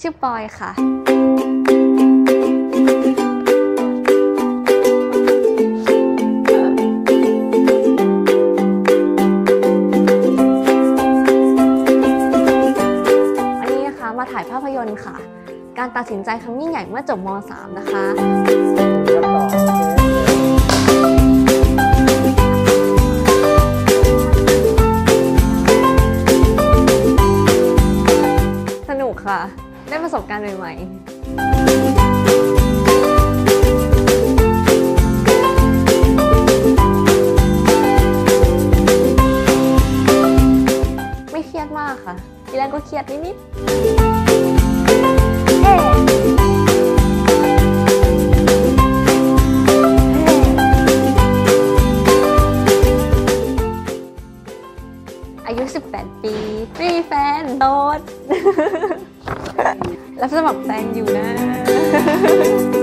ชื่อปอยค่ะ วันนี้นะคะมาถ่ายภาพยนตร์ค่ะ การตัดสินใจครั้งยิ่งใหญ่เมื่อจบม .3 นะคะสนุกค่ะ ได้ประสบการณ์ใหม่ๆไม่เครียดมากค่ะ ทีแรกก็เครียดนิดๆเอ๊อายุ 18 ปีไม่มีแฟน โดด รับสมัครแฟนอยู่นะ